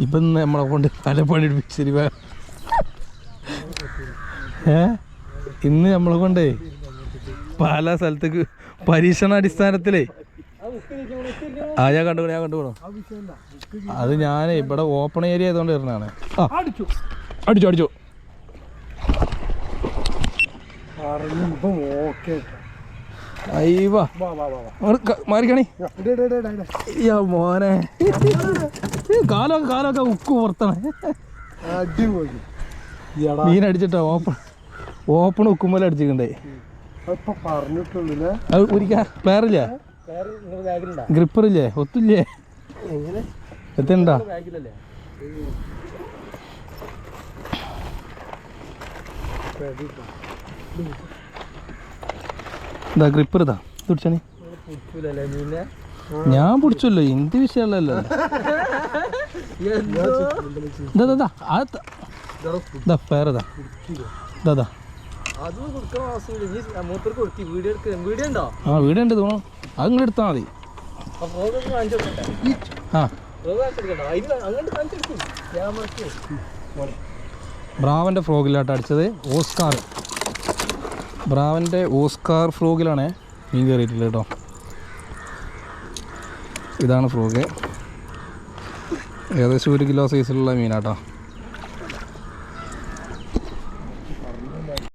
ഇപ്പം നമ്മളെ കൊണ്ട് പല പണിയെടുപ്പിച്ചിരി ഏ? ഇന്ന് നമ്മളെ കൊണ്ടേ പല സ്ഥലത്തേക്ക് പരീക്ഷണാടിസ്ഥാനത്തിലേ ആ ഞാൻ കണ്ടു ഞാൻ കണ്ടുകൂടാ അത് ഞാൻ ഇവിടെ ഓപ്പൺ ഏരിയ ആയതുകൊണ്ട് വരുന്നതാണ് അടിച്ചു. അടിച്ചു വാ മാറിക്കണി. മോനെ. കാലൊക്കെ കാലൊക്കെ ഉക്ക് പുറത്തണേ. മീൻ അടിച്ചിട്ടാ ഓപ്പൺ ഓപ്പൺ ഉക്കുമ്പോൾ അടിച്ചിട്ടുണ്ടേ ഒരിക്കൽ പ്ലെയറില്ലേ ഗ്രിപ്പറില്ലേ? ഒത്തില്ലേ? എത്തണ്ടാ? ഇതാ ഗ്രിപ്പർ ഇതാ. പിടിച്ചാണി ഞാൻ പിടിച്ചല്ലോ എന്ത് വിഷയമല്ലല്ലോ ഇതാ ദാ ആ വീഡിയോ ഉണ്ട് തോന്നുന്നു. അത് ഇങ്ങോട്ട് എടുത്താൽ മതി. ബ്രാവന്റെ ഫ്രോഗിലാട്ടോ അടിച്ചത്. ഓസ്കാർ ബ്രാവന്റെ ഓസ്കാർ ഫ്രോഗിലാണ് മീൻ കയറിയിട്ടുള്ളത് കേട്ടോ. ഇതാണ് ഫ്രോഗ് ഏകദേശം ഒരു കിലോ സൈസിലുള്ള മീനാട്ടോ.